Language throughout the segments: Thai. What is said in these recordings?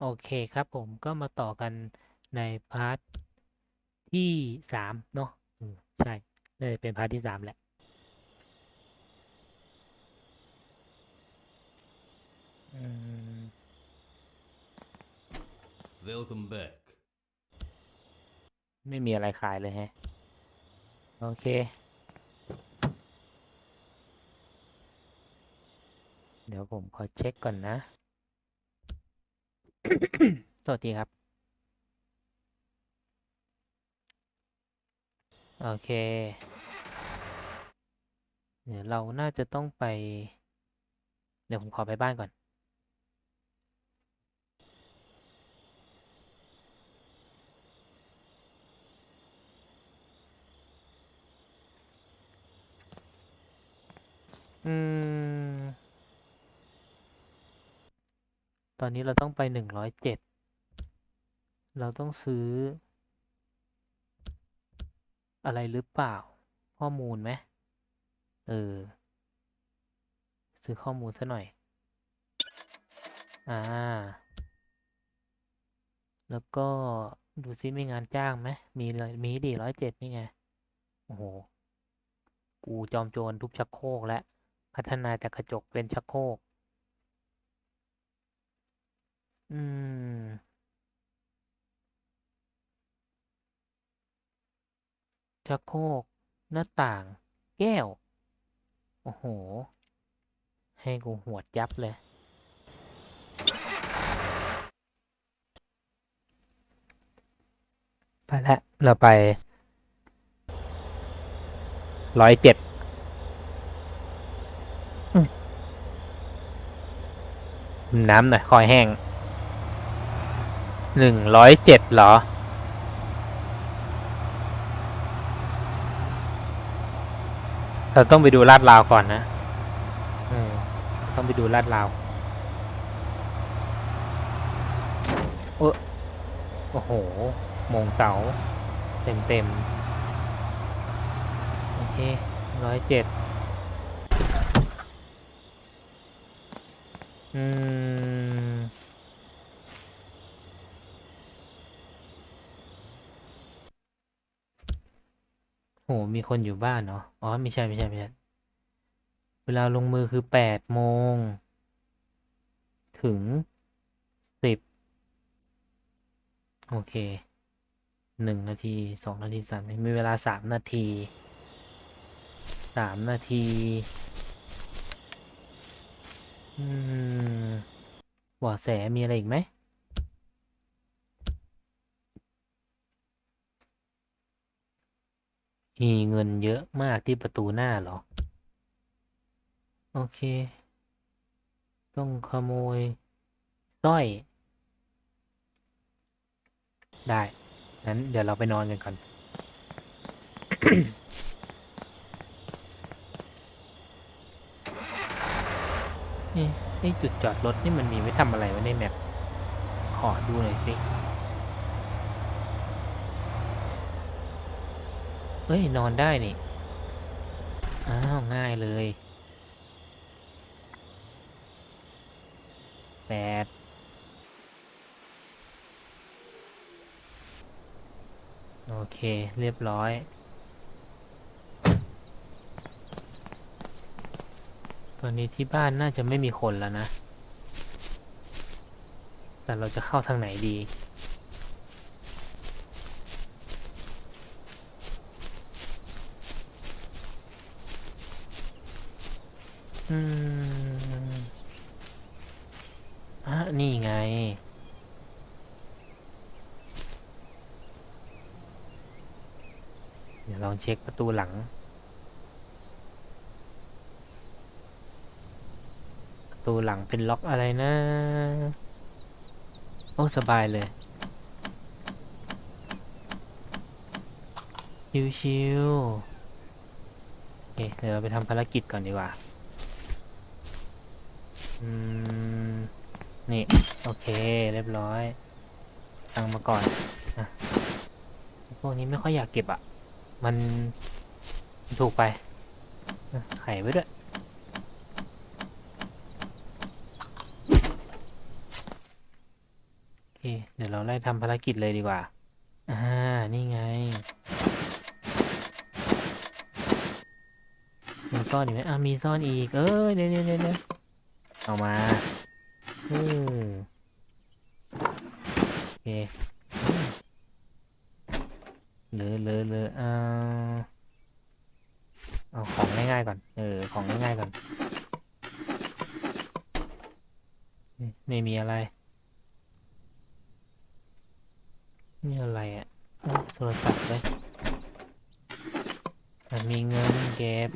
โอเคครับผมก็มาต่อกันในพาร์ทที่สามเนาะอืมใช่เลยเป็นพาร์ทที่สามแหละอืม Welcome back. ไม่มีอะไรขายเลยแฮะ โอเค เดี๋ยวผมขอเช็คก่อนนะ โทษทีครับ โอเค เดี๋ยวเราน่าจะต้องไป เดี๋ยวผมขอไปบ้านก่อน อืม ตอนนี้เราต้องไปหนึ่งร้อยเจ็ดเราต้องซื้อ อะไรหรือเปล่า ข้อมูลไหมเออ ซื้อข้อมูลซะหน่อย อ่า แล้วก็ดูซิมีงานจ้างไหมมีเลยมีดีร้อยเจ็ดนี่ไง โอ้โห กูจอมโจรทุบชักโครกและ พัฒนาจากกระจกเป็นชักโครก อืม ชักโครก หน้าต่าง แก้ว โอ้โห ให้กูหวดยับเลย ไปแล้วเราไปร้อยเจ็ดน้ำหน่อยคอยแห้ง หนึ่งร้อยเจ็ดเหรอ เราต้องไปดูลาดราวก่อนนะต้องไปดูลาดราวโอ้โอ้โห มงเสา เต็มเต็มโอเคร้อยเจ็ดอืม โหมีคนอยู่บ้านเนาะอ๋อ ไม่ใช่ไม่ใช่ไม่ใช่ เวลาลงมือคือแปดโมง ถึงสิบโอเคหนึ่งนาทีสองนาทีสามนาทีมีเวลาสามนาทีสามนาที อืมบาะแสมีอะไรอีกไหม มีเงินเยอะมากที่ประตูหน้าหรอ โอเค ต้องขโมยสร้อย ได้งั้นเดี๋ยวเราไปนอนกันก่อนเอ๊ะไอ้จุดจอดรถนี่มันมีไว้ทำอะไรไว้ในแมปขอดูหน่อยสิ เฮ้ย นอนได้นี่ อ้าว ง่ายเลยแปดโอเค เรียบร้อยตอนนี้ที่บ้านน่าจะไม่มีคนแล้วนะ แต่เราจะเข้าทางไหนดี อืมอะนี่ไง เดี๋ยวลองเช็คประตูหลัง ประตูหลังเป็นล็อกอะไรนะ โอ้ สบายเลย ชิวๆโอเคเดี๋ยวเราไปทำภารกิจก่อนดีกว่า อืม นี่ โอเค เรียบร้อย ตั้งมาก่อนอะพวกนี้ไม่ค่อยอยากเก็บอะ มันถูกไปไขไว้ด้วยอเดี๋ยวเราไล่ทำภารกิจเลยดีกว่า อ่า นี่ไงมีซ่อนอีกไหมอ่ามีซ่อนอีก เอ้ยเดี๋ยวเดี๋ยวเดี๋ยว เอามาเออโอเคเหลือเหลือเหลือเอาเอาของง่ายๆก่อน เออ ของง่ายๆก่อน ไม่มีอะไรนี่อะไรอะ โทรศัพท์เลยมีเงินเก็บ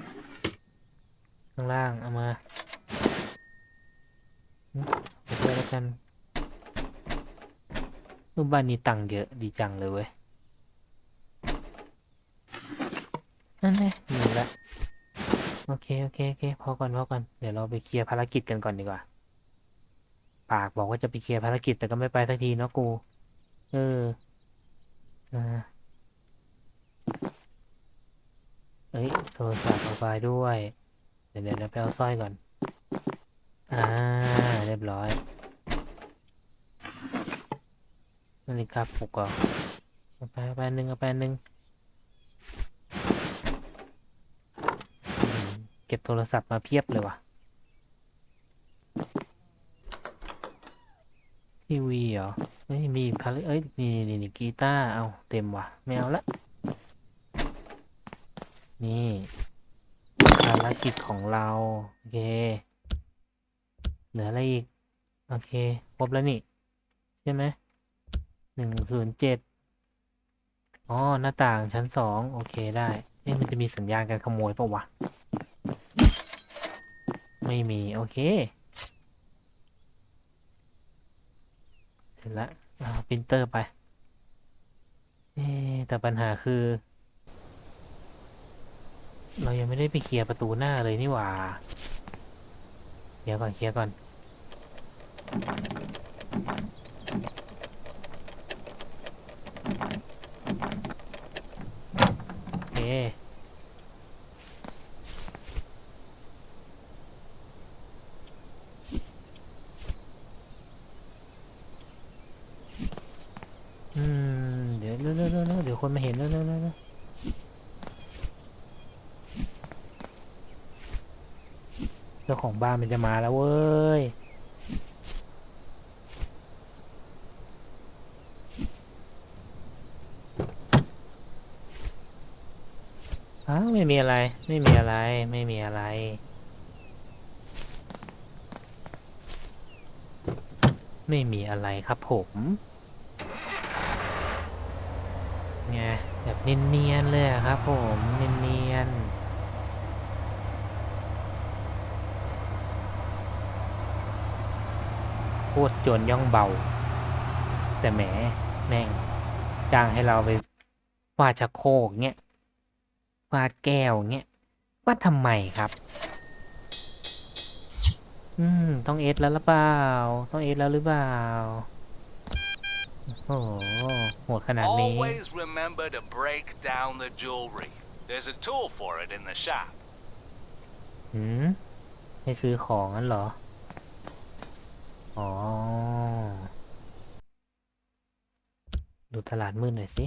ข้างล่าง เอามาอืมไปด้วยแล้ว กันรูปบ้านนี้ตังเยอะดีจังเลยเว้ย นั่นไงมีละ โอเค โอเค โอเค พอก่อน พอก่อน เดี๋ยวเราไปเคลียร์ภารกิจกันก่อนดีกว่า ปากบอกว่าจะไปเคลียร์ภารกิจแต่ก็ไม่ไปสักทีเนาะกู เอออ่าเอ้ย โทรศัพท์เอาไปด้วย เดี๋ยวเดี๋ยวไปเอาสร้อยก่อน อ่า เรียบร้อย นาฬิกาปลุกก่อนเอไปเอาไปอันหนึ่งอาไปอันหนึ่งเก็บโทรศัพท์มาเพียบเลยว่ะ ทีวีเหรอเอ้ยมีพาราเอ้ยนี่นี่นี่กีตาร์เอาเต็มว่ะไม่เอาละ นี่ภารกิจของเรา โอเค เหลืออะไรอีก โอเค ครบแล้วนี่ ใช่ไหม หนึ่งศูนย์เจ็ดอ๋อ หน้าต่างชั้นสองโอเคได้เอ๊ะมันจะมีสัญญาณการขโมยปล่าวะ ไม่มี โอเคเสร็จละเอาปรินเตอร์ไป เอ๊ะแต่ปัญหาคือ เรายังไม่ได้ไปเคลียร์ประตูหน้าเลยนี่หว่าเคลียร์ก่อนเคลียร์ก่อน อเคอืม เดี๋ยวเร็วเร็วเดี๋ยวคนมาเห็นเร็วเร็วเร็วเร็วเจ้าของบ้านมันจะมาแล้วเว้ย อ้าวไม่มีอะไร ไม่มีอะไร ไม่มีอะไร ไม่มีอะไรครับผมไงแบบเนียนๆเลยครับผมเนียนๆโคตรจรย่องเบา แต่แหมแม่งจ้างให้เราไปฟาดชักโคกเงี้ย ฟาดแก้วเงี้ยว่าทำไมครับ อืม ต้องเอสแล้วหรือเปล่า ต้องเอสแล้วหรือเปล่า โอ้โหโหดขนาดนี้ Always remember to break down the jewelry. There's a tool for it in the shop. หืมให้ซื้อของงั้นเหรอ อ๋อ ดูตลาดมืดหน่อยสิ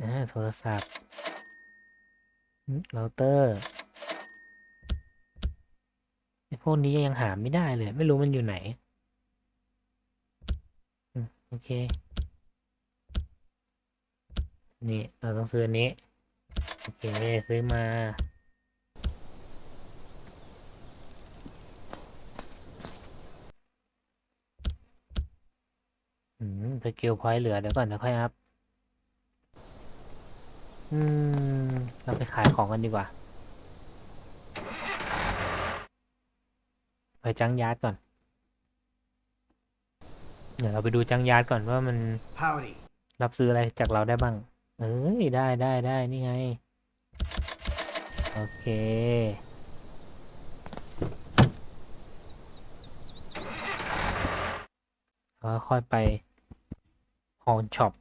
อ่าโทรศัพท์เราเตอร์ไอพวกนี้ยังหาไม่ได้เลย ไม่รู้มันอยู่ไหนโอเค นี่ เราต้องซื้ออันนี้โอเคซื้อมาอืมสกิลพอยต์เหลือเดี๋ยวก่อนเดี๋ยวค่อยอัพ อืม เราไปขายของกันดีกว่า ไปจังยาร์ดก่อน เดี๋ยวเราไปดูจังยาร์ดก่อนว่ามัน Howdy. รับซื้ออะไรจากเราได้บ้าง เอ้ย ได้ได้ได้นี่ไง โอเคแล้วค่อยไปฮอนช็อป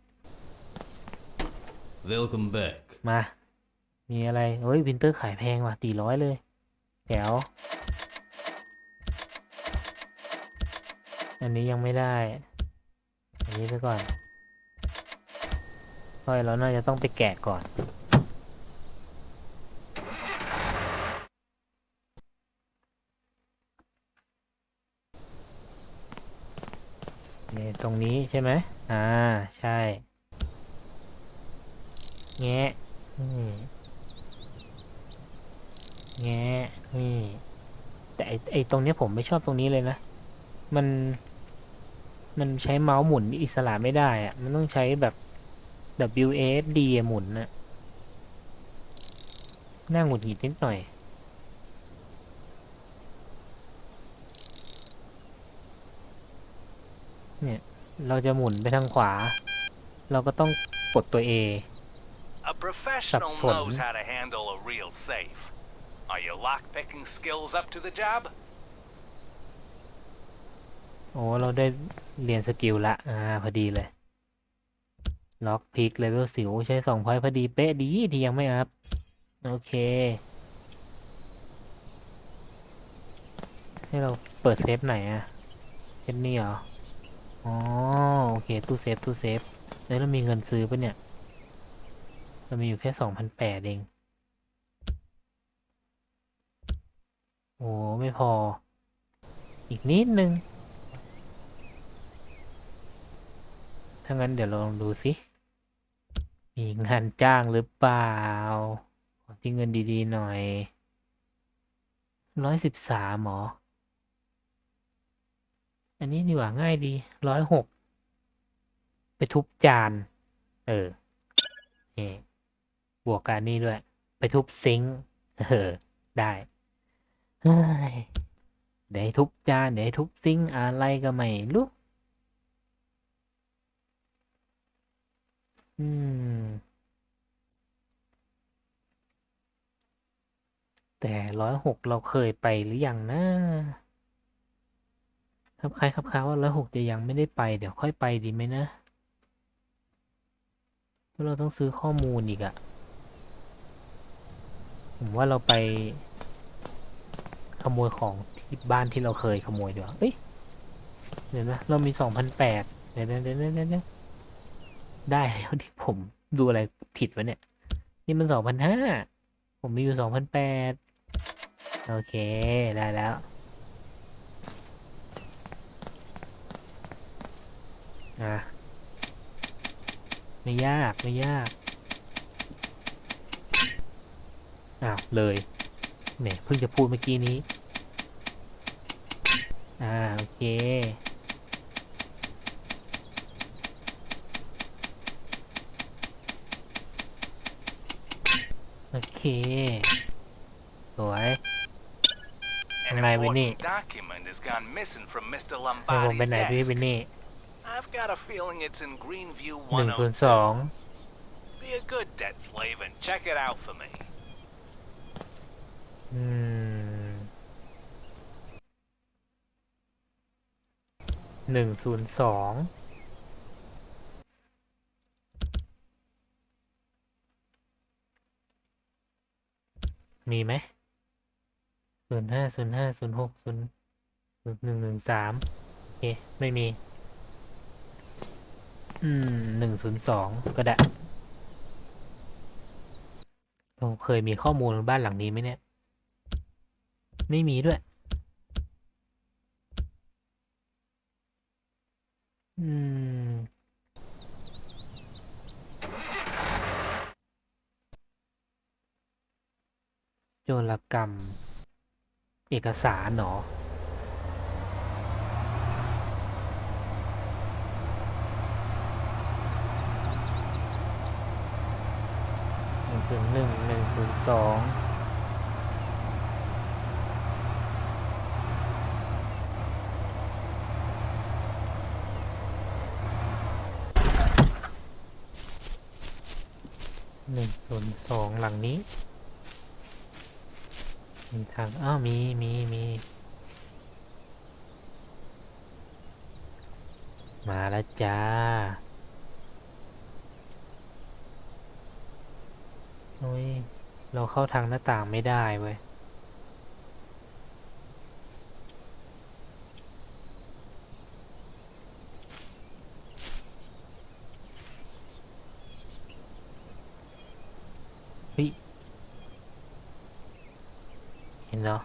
Welcome back. มา มีอะไร เฮ้ยวินเตอร์ขายแพงว่ะตีร้อยเลยแถวอันนี้ยังไม่ได้ อันนี้ไปก่อนก้อยเราน่าจะต้องไปแกะก่อน นี่ตรงนี้ใช่ไหม อ่า ใช่ แงะนี่แงะนี่ แต่ไอไอตรงเนี้ยผมไม่ชอบตรงนี้เลยนะ มัน มันใช้เมาส์หมุนอิสระไม่ได้อะมันต้องใช้แบบ WASD หมุนน่ะน่าหงุดหงิดนิดหน่อยเนี่ย เราจะหมุนไปทางขวา เราก็ต้องกดตัว A A professional Sapphire. knows how to handle a real safe. Are your lockpicking skills up to the job? โอ้เราได้เรียนสกิลละ อ่า พอดีเลย ล็อกพิกเลเวลสิวใช้สองพอยต์พอดีเป๊ะดีที่ยังไม่อัพ โอเค ให้เราเปิดเซฟไหนอะเซฟนี่เหรอ อ๋อ โอเค ตู้เซฟ ตู้เซฟ แล้วเรามีเงินซื้อปะเนี่ย เรามีอยู่แค่สองพันแปดเอง โอ้ไม่พอ อีกนิดนึง ถ้างั้นเดี๋ยวลองดูสิ มีงานจ้างหรือเปล่า ขอที่เงินดีๆหน่อย ร้อยสิบสามหรออันนี้ดีกว่าง่ายดี ร้อยหก ไปทุบจาน เออ นี่ บวกกันนี่ด้วย ไปทุบซิงค์เออได้เฮ้ยเดี๋ยวทุบจานเดี๋ยวทุบซิงค์อะไรก็ไม่รู้อืม แต่ร้อยหกเราเคยไปหรือยังนะครับใครครับค้าว่าร้อยหกจะยังไม่ได้ไป เดี๋ยวค่อยไปดีไหมนะ เราะเราต้องซื้อข้อมูลอีกอะ ผมว่าเราไป ขโมยของที่บ้านที่เราเคยขโมยดีกว่าเอ้ยเดี๋ยวนะเรามีสองพันแปดเดี๋ยวเดี๋ยวเดี๋ยวเดี๋ยวได้แล้วที่ผมดูอะไรผิดวะเนี่ย นี่มันสองพันห้าผมมีอยู่สองพันแปดโอเคได้แล้วอะไม่ยาก ไม่ยาก อ้าว เลยแหมเพิ่งจะพูดเมื่อกี้นี้ อ่า โอเค โอเค สวย An Này, bên important này. document has gone missing from Mr. ให้ผมไป Lombardi's ไหนพี่ desk. วินนี่ I've got a feeling it's in Greenview หนึ่งศูนย์สอง 102. Be a good debt slave and check it out for me. หนึ่งศูนย์สองมีไหมศูนย์ห้าศูนย์ห้าศูนย์หกศูนย์หนึ่งหนึ่งสามโอเค ไม่มี อืมหนึ่งศูนย์สองก็ได้เราเคยมีข้อมูลบ้านหลังนี้ไหมเนี่ย ไม่มีด้วย อืม โจรกรรม เอกสารเหรอหนึ่งศูนย์หนึ่งหนึ่งศูนย์สอง หนึ่งศูนสองหลังนี้ มีทางอ้าวมีมีมีมาแล้วจ้าโอ้ยเราเข้าทางหน้าต่างไม่ได้เว้ย ห็นเนาะ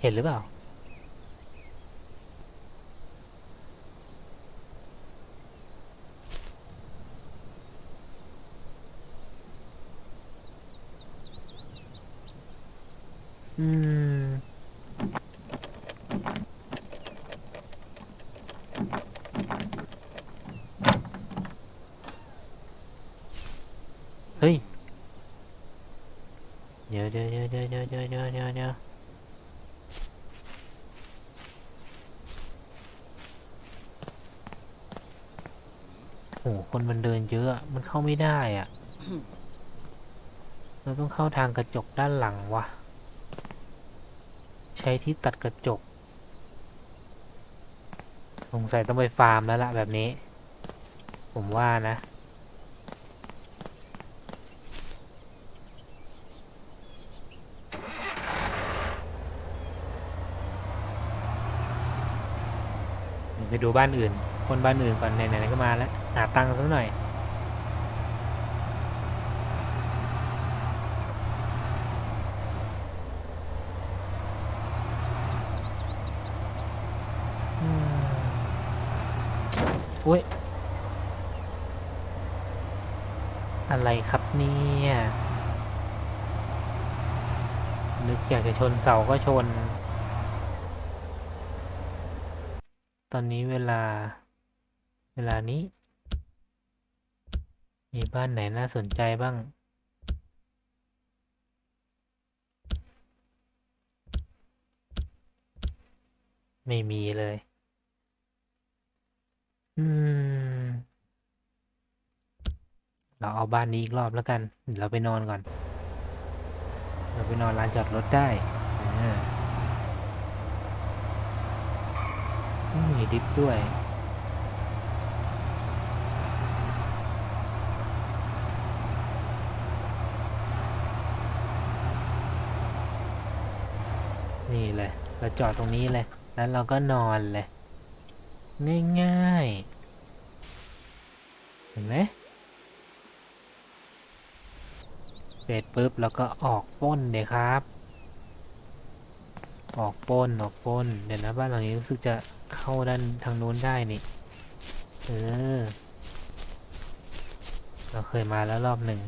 เห็นหรือเปล่า อืม เดี๋ี๋ยวเดี๋ยวเดี๋ยวเดี๋ยวเดี๋ยวโอ้คนมันเดินเยอะมันเข้าไม่ได้อะ เราต้องเข้าทางกระจกด้านหลังวะใช้ที่ตัดกระจก สงสัยต้องไปฟาร์มแล้วล่ะแบบนี้ ผมว่านะ ไปดูบ้านอื่น คนบ้านอื่นก่อนไหนๆก็มาแล้วหาตังค์สักหน่อยอุ้ย อะไรครับเนี่ยนึกอยากจะชนเสาก็ชน ต อนนี้เวลา เวลานี้ มีบ้านไหนน่าสนใจบ้าง ไม่มีเลย อืม เราเอาบ้านนี้อีกรอบแล้วกัน เดี๋ยวเราไปนอนก่อน เราไปนอนลานจอดรถได้อ่าอื มีดิฟด้วย นี่เลย เราจอดตรงนี้เลย แล้วเราก็นอนเลย ง่ายๆ เห็นไหมเสร็จปุ๊บ แล้วก็ออกป้นเดี๋ยครับ ออกป้นออกป้น เดี๋ยวนะบ้านหลังนี้รู้สึกจะเข้าด้านทางโน้นได้นี่ เออ เราเคยมาแล้วรอบหนึ่ง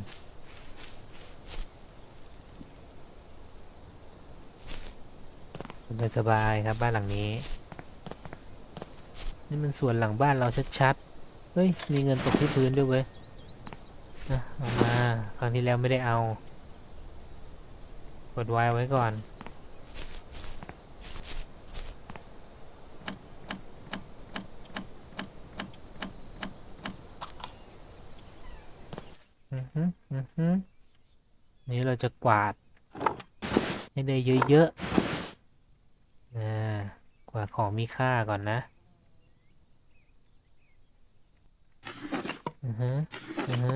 สบายสบายครับบ้านหลังนี้ นี่มันส่วนหลังบ้านเราชัดๆ เฮ้ย มีเงินตกที่พื้นด้วยเว้ยอะเอามา ครั้งที่แล้วไม่ได้เอา กดไว้ไว้ก่อน อือฮึอือฮึ นี่เราจะกวาด ให้ได้เยอะๆอ่ากวาดของมีค่าก่อนนะอือฮึอือฮึ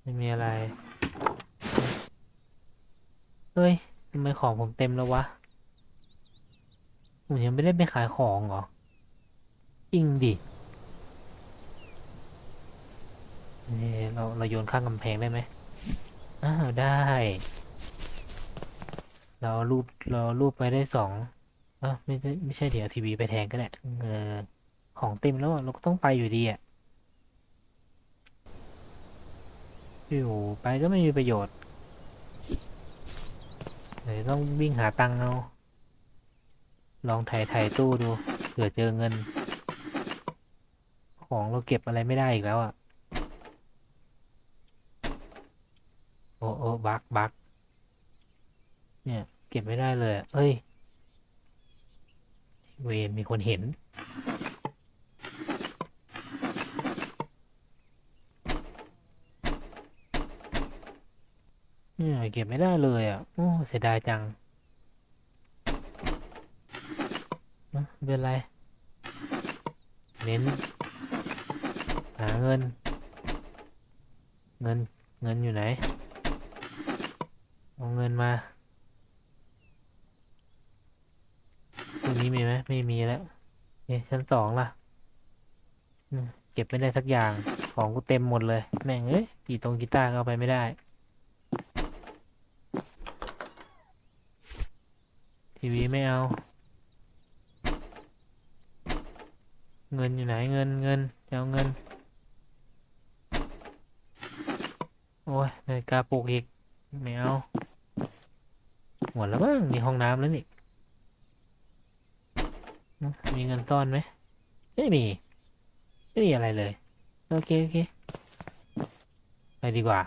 ไม่มีอะไร เฮ้ยทำไมของผมเต็มแล้ววะ ผมยังไม่ได้ไปขายของเหรอ จริงดินี่เราเราโยนข้างกำแพงได้ไหม อ้าวได้ เรารูปเรารูปไปได้สองอะไม่ใช่ไม่ใช่เดี๋ยวทีวีไปแทนก็ได้เออของเต็มแล้วเราก็ต้องไปอยู่ดีอะอยู่ไปก็ไม่มีประโยชน์เดี๋ยต้องวิ่งหาตังค์เอา ลองถ่ไถ่ายตู้ดูเผื่อเจอเงิน ของเราเก็บอะไรไม่ได้อีกแล้วอะ โอ้โอ้บักบักเนี่ย เก็บไม่ได้เลย เอ้ย เวนมีคนเห็น เนี่ย เก็บไม่ได้เลยอะ โอ้เสียดายจังนะเป็นไร เน้น หาเงิน เงิน เงินอยู่ไหน เงินมาตัวนี้มีไหมไม่มีแล้วเอ๊ะชั้นสองล่ะเก็บไม่ได้สักอย่างของกูเต็มหมดเลย แม่งเอ้ยกีตรงกีตาร์ก็เอาไปไม่ได้ทีวีไม่เอา เงินอยู่ไหนเงินเงินจะเอาเงิน โอ้ยนาฬิกาปลุกอีกไม่เอา หมดแล้วมั้งมีห้องน้ำแล้วนี่ มีเงินซ่อนไหม ไม่มี ไม่มีอะไรเลย โอเค โอเค ไปดีกว่า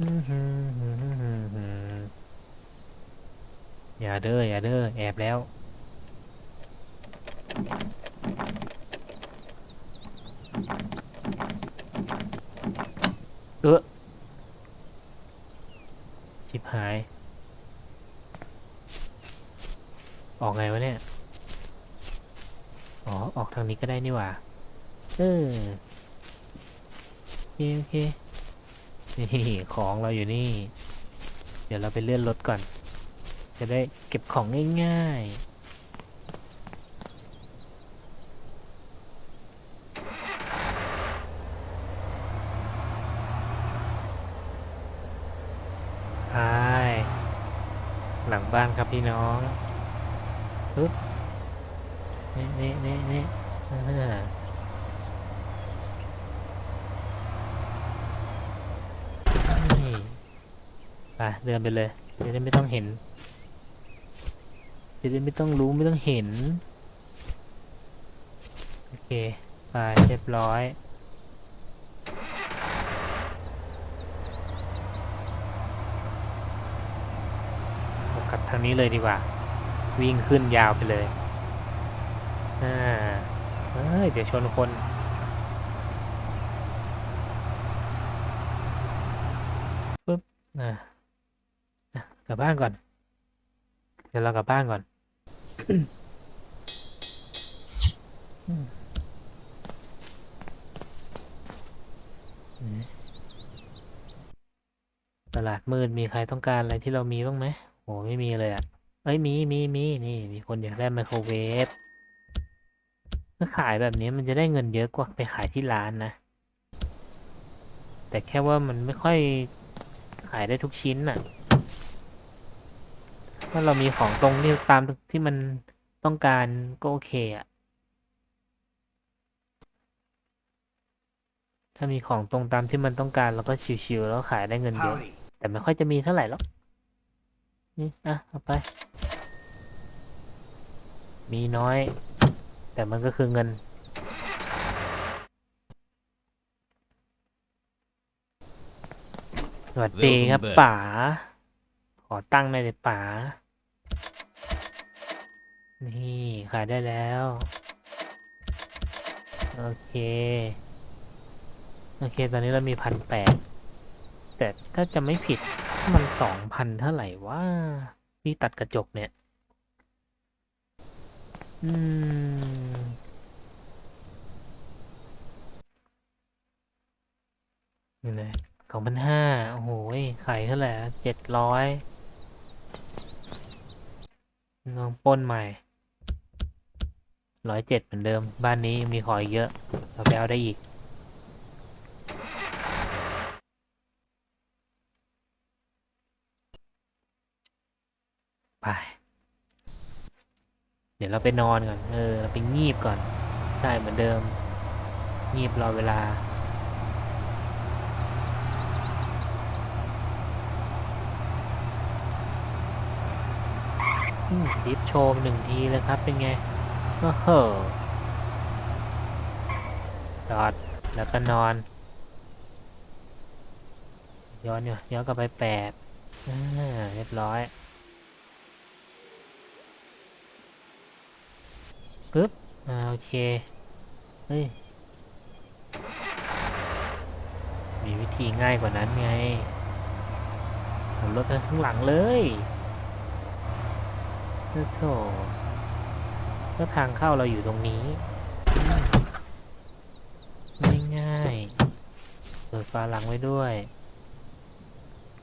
อื้อหือหือหือหือหืออย่าเด้ออย่าเด้อแอบแล้วเออ ชิบหาย ออกไงวะเนี่ย อ๋อ ออกทางนี้ก็ได้นี่หว่า เออโอเคโอเค นี่ของเราอยู่นี่ เดี๋ยวเราไปเลื่อนรถก่อน จะได้เก็บของง่ายๆไปหลังบ้านครับ พี่น้องปึ๊บนี่นี่นี่นี่อ่นี่ไปเดินไปเลยจะได้ไม่ต้องเห็นจะได้ไม่ต้องรู้ไม่ต้องเห็น โอเคไปเรียบร้อยเอากลับทางนี้เลยดีกว่า วิ่งขึ้นยาวไปเลยอ่าเฮ้ยเดี๋ยวชนคนปุ๊บอะกลับบ้านก่อน เดี๋ยวเรากลับบ้านก่อนตลาดมืดมีใครต้องการอะไรที่เรามีบ้างไหม โหไม่มีเลยอะเอ้ยมีมีมีนี่ มีคนอยากได้ไมโครเวฟถ้าขายแบบนี้มันจะได้เงินเยอะกว่าไปขายที่ร้านนะ แต่แค่ว่ามันไม่ค่อยขายได้ทุกชิ้นน่ะ ถ้าเรามีของตรงที่ตามที่มันต้องการก็โอเคอะถ้ามีของตรงตามที่มันต้องการเราก็ชิวๆแล้วขายได้เงินเยอะ แต่ไม่ค่อยจะมีเท่าไหร่หรอก นี่อะเอาไป มีน้อย แต่มันก็คือเงิน สวัสดีครับ Welcome back ป๋า ขอตั้งหน่อยเลยป๋า นี่ ขายได้แล้ว โอเค โอเค ตอนนี้เรามีพันแปดแต่ถ้าจะไม่ผิด มันสองพันเท่าไหร่ว่าที่ตัดกระจกเนี่ย อืม นี่เลยสองพันห้าโอ้โหขายเท่าไหร่เจ็ดร้อยลองป้นใหม่ร้อยเจ็ดเหมือนเดิม บ้านนี้มีของอีกเยอะเราไปเอาได้อีก ไป เดี๋ยวเราไปนอนก่อน เออ เราไปงีบก่อนใช่เหมือนเดิม งีบรอเวลา ดิฟโชว์หนึ่งทีเลยครับ เป็นไงโอ้โหจอด แล้วก็นอน ย้อนอยู่ย้อนกลับไปแปดเรียบร้อย ปึ๊บ อ่า โอเค เฮ้ย มีวิธีง่ายกว่านั้นไงขับรถไปข้างหลังเลยโอ้โถก็ทางเข้าเราอยู่ตรงนี้ง่ายง่ายๆเปิดฝาหลังไว้ด้วย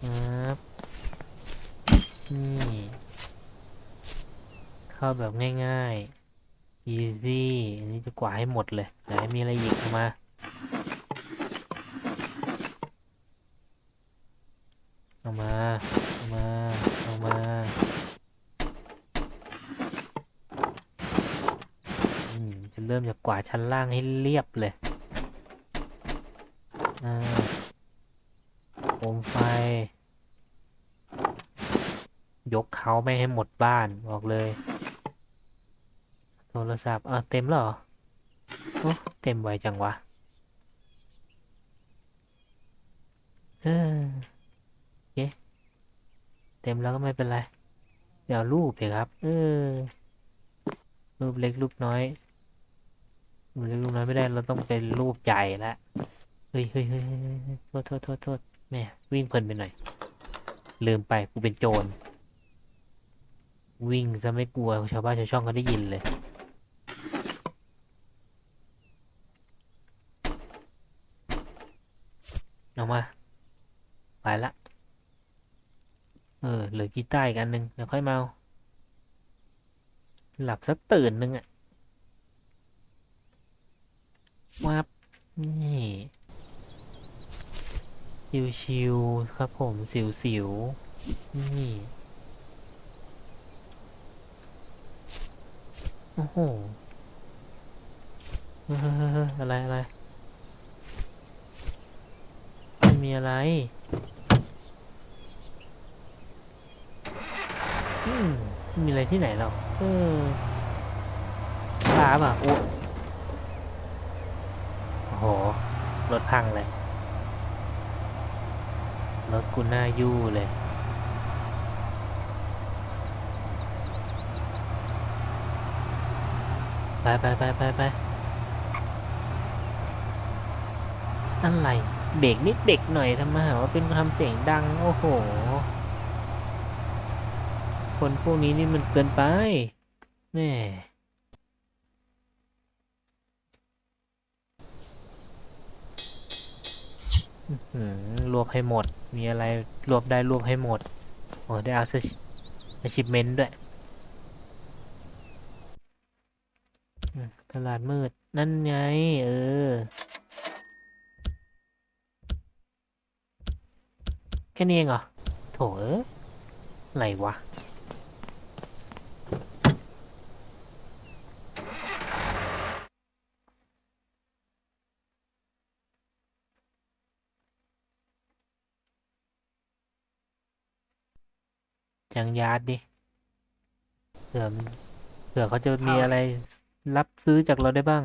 ครับนี่ เข้าแบบง่ายๆ easy อันนี้จะกวาดให้หมดเลยไหนมีอะไรอีกมา เอามา เอามา เอามาจะเริ่มจากกวาดชั้นล่างให้เรียบเลยโคมไฟ ยกเขาไม่ให้หมดบ้าน บอกเลย รศัพท์อะเต็มแล้วหรอโอ้เต็มไวจังวะเออโอเคเต็มแล้วก็ไม่เป็นไร เดี๋ยวรูปเลยครับ เออ รูปเล็กรูปน้อยรูปเล็กรูปน้อยไม่ได้เราต้องเป็นรูปใหญ่ละเฮ้ยเฮ้ยเฮ้ยเฮ้ยโทษโทษโทษโทษแม่วิ่งเพลินไปหน่อย ลืมไปกูเป็นโจรวิ่งซะไม่กลัวชาวบ้านชาวช่องเขาได้ยินเลย เอามา ไปละ เออเหลือกีตาอีกอันหนึ่งเดี๋ยวค่อยมาเอาหลับสักตื่นหนึ่งอะวับนี่ชิวๆครับผมสิวๆนี่โอ้โหอะไรอะไร ม่มีอะไร อืมมีอะไรที่ไหนหรอกเออบ้าป่ะอ้วโอ้โห รถพังเลย รถกูหน้ายู่เลยไปไปไปไปไปอะไร เบรกนิดเบรกหน่อยทำไมหาว่าเป็นคนทำเสียงดัง โอ้โห คนพวกนี้นี่มันเกินไปแม่รวบให้หมด มีอะไรรวบได้รวบให้หมด โอ้ได้อาร์ achievement ด้วย ตลาดมืด นั่นไง เออ แค่นี้เองเหรอ โถเอ้ยอะไรวะ จังยาดดิเผื่อมันเผื่อเขาจะมีอะไรรับซื้อจากเราได้บ้าง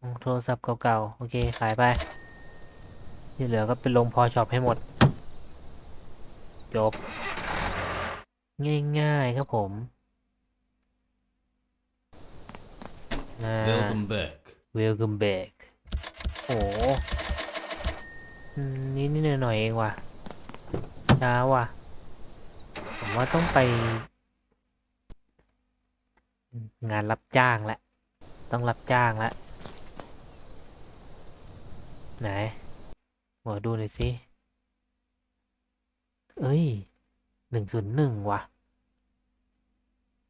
อ๋อโทรศัพท์เก่าๆ โอเค ขายไป ที่เหลือก็ไปลงพอช็อปให้หมด จบ ง่ายๆครับผมอ่า Welcome back. welcome back โอ้อืมนี่นี่หน่อยๆเองว่ะ ช้าว่ะ ผมว่าต้องไป งานรับจ้างละ ต้องรับจ้างละ ไหนหมอดูหน่อยสิ เอ้ยหนึ่งศูนย์หนึ่งว่ะ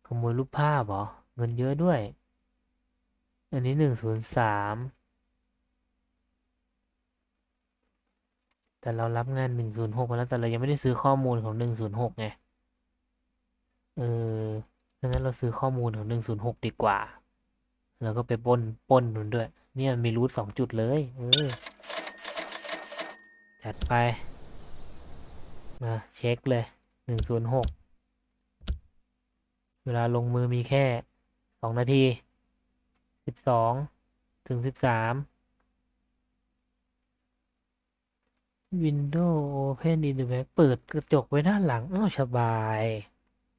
ขโมยรูปภาพเหรอ เงินเยอะด้วย อันนี้หนึ่งศูนย์สามแต่เรารับงานหนึ่งศูนย์หกมาแล้วแต่เรายังไม่ได้ซื้อข้อมูลของหนึ่งศูนย์หกไง เออดังนั้นเราซื้อข้อมูลของหนึ่งศูนย์หกดีกว่า แล้วก็ไปป้นปล้นมันด้วย เนี่ยมีรูทสองจุดเลย เออ จัดไป มาเช็คเลยหนึ่งศูนย์หกเวลาลงมือมีแค่สองนาทีสิบสองถึงสิบสาม Windows Open in the back เปิดกระจกไว้ด้านหลัง อ้าวสบาย